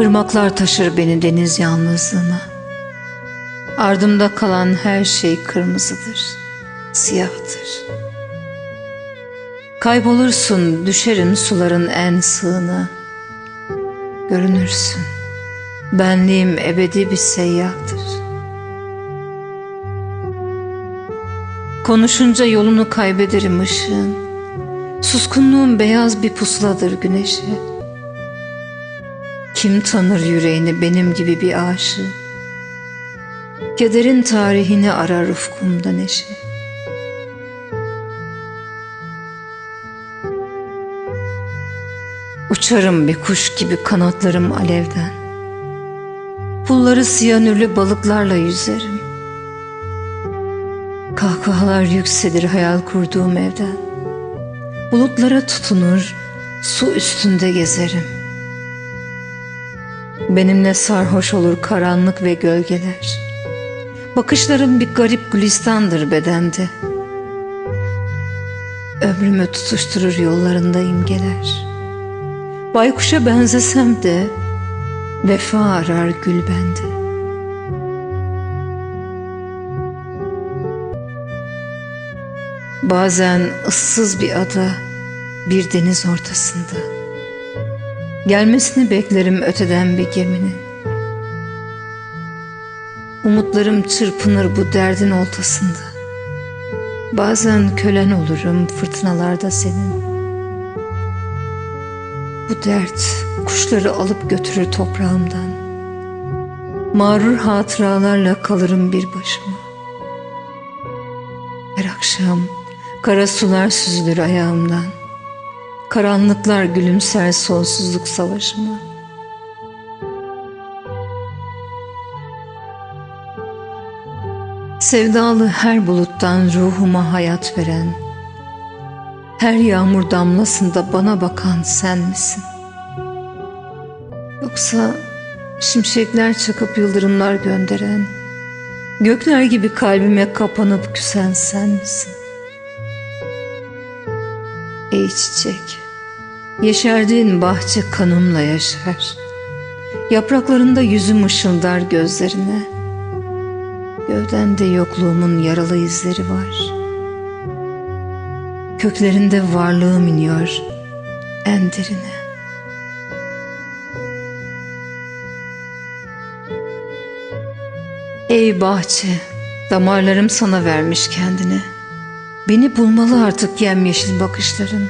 Irmaklar taşır beni deniz yalnızlığına. Ardımda kalan her şey kırmızıdır, siyahtır. Kaybolursun, düşerim suların en sığına. Görünürsün, benliğim ebedi bir seyyahtır. Konuşunca yolunu kaybederim ışığın. Suskunluğum beyaz bir pusuladır güneşi. Kim tanır yüreğini benim gibi bir aşığı? Kederin tarihini arar ufkumda neşe. Uçarım bir kuş gibi kanatlarım alevden. Pulları siyanürlü balıklarla yüzerim. Kahkahalar yükselir hayal kurduğum evden. Bulutlara tutunur, su üstünde gezerim. Benimle sarhoş olur karanlık ve gölgeler. Bakışlarım bir garip gülistandır bedende. Ömrümü tutuşturur yollarında imgeler. Baykuşa benzesem de vefa arar gül bende. Bazen ıssız bir ada, bir deniz ortasında. Gelmesini beklerim öteden bir geminin. Umutlarım çırpınır bu derdin oltasında. Bazen kölen olurum fırtınalarda senin. Bu dert kuşları alıp götürür toprağımdan. Mağrur hatıralarla kalırım bir başıma. Her akşam kara sular süzülür ayağımdan. Karanlıklar gülümser sonsuzluk savaşıma. Sevdalı her buluttan ruhuma hayat veren, her yağmur damlasında bana bakan sen misin? Yoksa şimşekler çakıp yıldırımlar gönderen, gökler gibi kalbime kapanıp küsen sen misin? Ey çiçek, yeşerdiğin bahçe kanımla yaşar. Yapraklarında yüzüm ışıldar gözlerine. Gövdende yokluğumun yaralı izleri var. Köklerinde varlığım iniyor en derine. Ey bahçe, damarlarım sana vermiş kendini. Beni bulmalı artık yemyeşil bakışların.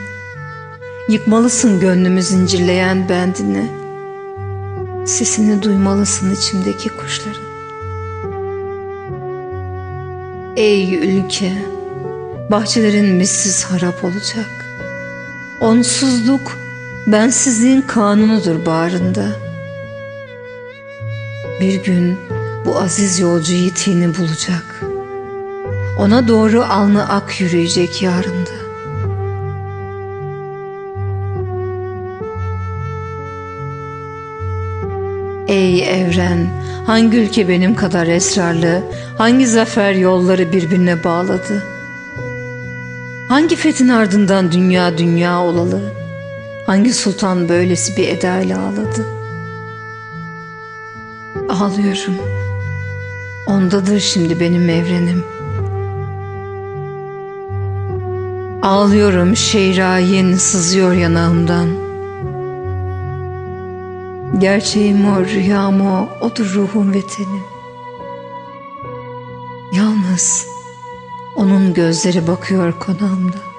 Yıkmalısın gönlümü zincirleyen bendini. Sesini duymalısın içimdeki kuşların. Ey ülke, bahçelerin missiz harap olacak. Onsuzluk, bensizliğin kanunudur bağrında. Bir gün bu aziz yolcu yitiğini bulacak. Ona doğru alnı ak yürüyecek yarında. Ey evren, hangi ülke benim kadar esrarlı, hangi zafer yolları birbirine bağladı? Hangi fethin ardından dünya dünya olalı? Hangi sultan böylesi bir edayla ağladı? Ağlıyorum. Ondadır şimdi benim evrenim. Ağlıyorum şeirayin sızıyor yanağımdan. Gerçeğim o, rüyam o, odur ruhum ve tenim. Yalnız onun gözleri bakıyor konağımda.